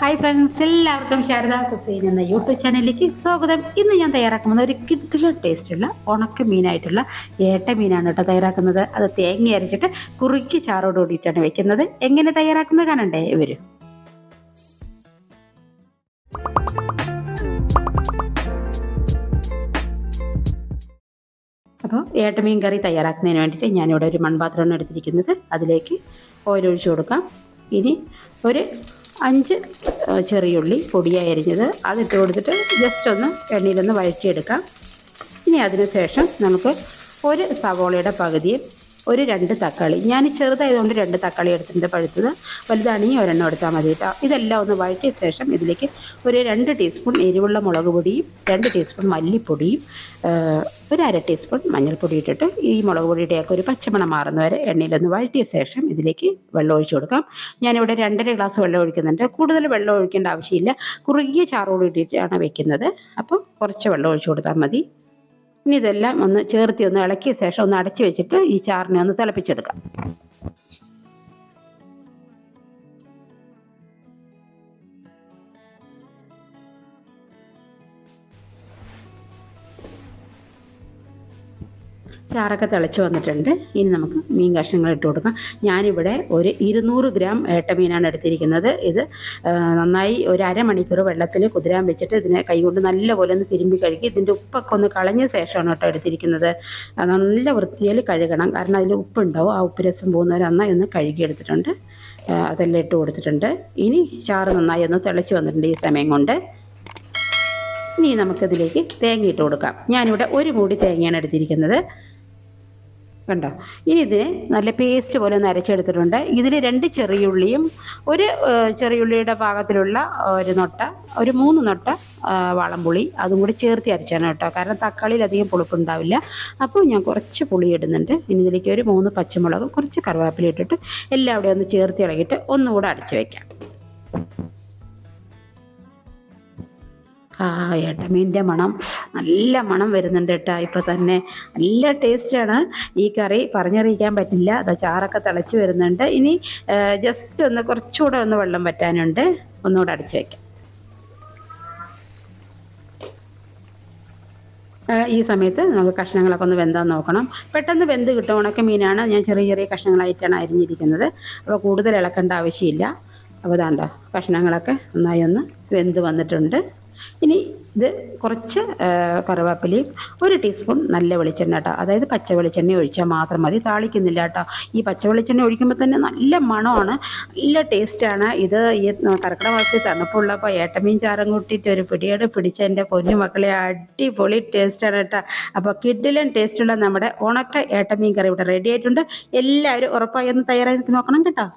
Hi friends എല്ലാവർക്കും Sharada cuisine എന്ന YouTube ചാനലിലേക്ക് സ്വാഗതം. ഇന്ന് ഞാൻ തയ്യാറാക്കുന്നത് ഒരു കിഡില ടേസ്റ്റുള്ള ഉണക്ക മീനായിട്ടുള്ള ഏട്ട മീനാണ് കേട്ടോ തയ്യാറാക്കുന്നത്. അത് തേങ്ങ അരച്ചിട്ട് കുറുക്കി ചാറോട് കൂടിയിട്ടാണ് വെക്കുന്നത്. എങ്ങനെ തയ്യാറാക്കുന്നത് കാണണ്ടേ ഇവർ അപ്പോൾ ഏട്ടമീൻ കറി തയ്യാറാക്കുന്നതിന് വേണ്ടിയിട്ട് ഞാനിവിടെ ഒരു മൺപാത്രമാണ് എടുത്തിരിക്കുന്നത്. അതിലേക്ക് ഓയിൽ ഒഴിച്ചു കൊടുക്കാം. ഇനി ഒരു അഞ്ച് ചെറിയ ചെറിയുള്ളി പൊടിയായി അരിഞ്ഞത്. അതിട്ട് കൊടുത്തിട്ട് ജസ്റ്റ് ഒന്ന് എണ്ണയിലൊന്ന് വഴറ്റിയെടുക്കാം. ഇനി അതിന് ശേഷം നമുക്ക് ഒരു സവോളയുടെ പകുതിയും ഒരു രണ്ട് തക്കാളി. ഞാൻ ചെറുതായതുകൊണ്ട് രണ്ട് തക്കാളി എടുത്തിട്ടുണ്ട് പഴുത്തത്. വലുതാണെങ്കിൽ ഒരെണ്ണം എടുത്താൽ മതി കേട്ടോ. ഇതെല്ലാം ഒന്ന് വഴറ്റിയ ശേഷം ഇതിലേക്ക് ഒരു രണ്ട് ടീസ്പൂൺ എരിവുള്ള മുളക് പൊടിയും രണ്ട് ടീസ്പൂൺ മല്ലിപ്പൊടിയും ഒരു അര ടീസ്പൂൺ മഞ്ഞൾപ്പൊടി ഇട്ടിട്ട് ഈ മുളക് പൊടിയുടെയൊക്കെ ഒരു പച്ചമണം മാറുന്ന വരെ എണ്ണയിലൊന്ന് വഴറ്റിയ ശേഷം ഇതിലേക്ക് വെള്ളം ഒഴിച്ചു കൊടുക്കാം. ഞാനിവിടെ രണ്ടര ഗ്ലാസ് വെള്ളം ഒഴിക്കുന്നുണ്ട്. കൂടുതൽ വെള്ളം ഒഴിക്കേണ്ട ആവശ്യമില്ല. കുറുകിയ ചാറോട് ഇട്ടിട്ടാണ് വെക്കുന്നത്. അപ്പോൾ കുറച്ച് വെള്ളം ഒഴിച്ചു കൊടുത്താൽ മതി. ഇനി ഇതെല്ലാം ഒന്ന് ചേർത്തി ഒന്ന് ഇളക്കിയ ശേഷം ഒന്ന് അടച്ചു വെച്ചിട്ട് ഈ ചാറിനെ ഒന്ന് തിളപ്പിച്ചെടുക്കാം. ചാറൊക്കെ തിളച്ച് വന്നിട്ടുണ്ട്. ഇനി നമുക്ക് മീൻ കഷ്ണങ്ങൾ ഇട്ട് കൊടുക്കാം. ഞാനിവിടെ ഒരു ഇരുന്നൂറ് ഗ്രാം ഏട്ട മീനാണ് എടുത്തിരിക്കുന്നത്. ഇത് നന്നായി ഒരു അരമണിക്കൂർ വെള്ളത്തിൽ കുതിരാൻ വെച്ചിട്ട് ഇതിനെ കൈകൊണ്ട് നല്ലപോലെ ഒന്ന് തിരുമ്പി കഴുകി ഇതിന്റെ ഉപ്പൊക്കെ ഒന്ന് കളഞ്ഞ ശേഷമാണ് കേട്ടോ എടുത്തിരിക്കുന്നത്. നല്ല വൃത്തിയിൽ കഴുകണം. കാരണം അതിൽ ഉപ്പുണ്ടാവും. ആ ഉപ്പ് രസം പോകുന്നവർ നന്നായി ഒന്ന് കഴുകിയെടുത്തിട്ടുണ്ട് അതെല്ലാം ഇട്ട് കൊടുത്തിട്ടുണ്ട്. ഇനി ചാറ് നന്നായി ഒന്ന് തിളച്ച് വന്നിട്ടുണ്ട് ഈ സമയം കൊണ്ട്. ഇനി നമുക്കിതിലേക്ക് തേങ്ങ ഇട്ട് കൊടുക്കാം. ഞാനിവിടെ ഒരു മൂടി തേങ്ങയാണ് എടുത്തിരിക്കുന്നത്. കണ്ടോ? ഇനി ഇതിനെ നല്ല പേസ്റ്റ് പോലെ ഒന്ന് അരച്ചെടുത്തിട്ടുണ്ട്. ഇതിൽ രണ്ട് ചെറിയുള്ളിയും ഒരു ചെറിയുള്ളിയുടെ പാകത്തിലുള്ള ഒരു നൊട്ട ഒരു മൂന്ന് നൊട്ട വളംപുളി അതും കൂടി ചേർത്ത് അരച്ചാണ് കേട്ടോ. കാരണം തക്കാളിയിൽ അധികം പുളിപ്പുണ്ടാവില്ല. അപ്പോൾ ഞാൻ കുറച്ച് പുളി ഇടുന്നുണ്ട്. ഇനി ഇതിലേക്ക് ഒരു മൂന്ന് പച്ചമുളകും കുറച്ച് കറിവേപ്പില ഇട്ടിട്ട് എല്ലാം അവിടെ ഒന്ന് ചേർത്ത് ഇളകിയിട്ട് ഒന്നുകൂടെ അടച്ച് വയ്ക്കാം ഏട്ടമീന്റെ മണം. നല്ല മണം വരുന്നുണ്ട് കേട്ടോ. ഇപ്പോൾ തന്നെ നല്ല ടേസ്റ്റാണ് ഈ കറി പറഞ്ഞറിയിക്കാൻ പറ്റില്ല. അത് ചാറൊക്കെ തിളച്ച് വരുന്നുണ്ട്. ഇനി ജസ്റ്റ് ഒന്ന് കുറച്ചുകൂടെ ഒന്ന് വെള്ളം വറ്റാനുണ്ട്. ഒന്നുകൂടെ അടച്ച് വയ്ക്കാം ഈ സമയത്ത് നമുക്ക് കഷ്ണങ്ങളൊക്കെ ഒന്ന് വെന്താൻ നോക്കണം. പെട്ടെന്ന് വെന്ത് കിട്ടും. ഉണക്ക മീനാണ്. ഞാൻ ചെറിയ ചെറിയ കഷ്ണങ്ങളായിട്ടാണ് അരിഞ്ഞിരിക്കുന്നത്. അപ്പോൾ കൂടുതൽ ഇളക്കേണ്ട ആവശ്യമില്ല. അപ്പോൾ ഇതാണ്ടോ കഷ്ണങ്ങളൊക്കെ നന്നായി ഒന്ന് വെന്ത് വന്നിട്ടുണ്ട്. ഇനി ഇത് കുറച്ച് കറിവേപ്പിലയും ഒരു ടീസ്പൂൺ നല്ല വെളിച്ചെണ്ണ കേട്ടോ അതായത് പച്ച വെളിച്ചെണ്ണ ഒഴിച്ചാൽ മാത്രം മതി. താളിക്കുന്നില്ല കേട്ടോ ഈ പച്ച വെളിച്ചെണ്ണ ഒഴിക്കുമ്പോൾ തന്നെ നല്ല മണമാണ്. നല്ല ടേസ്റ്റാണ് ഇത് ഈ കർക്കിടക മാസത്തിൽ തണുപ്പുള്ളപ്പോൾ ഏട്ടമീൻ ചാറും കൂട്ടിയിട്ട് ഒരു പിടിയോട് പിടിച്ച എന്റെ പൊന്നു മക്കളെ അടിപൊളി ടേസ്റ്റാണ് കേട്ടോ അപ്പോൾ കിഡിലൻ ടേസ്റ്റുള്ള നമ്മുടെ ഉണക്ക ഏട്ടമീൻ കറി ഇവിടെ റെഡി ആയിട്ടുണ്ട്. എല്ലാവരും ഉറപ്പായി ഒന്ന് തയ്യാറായി നോക്കണം കേട്ടോ.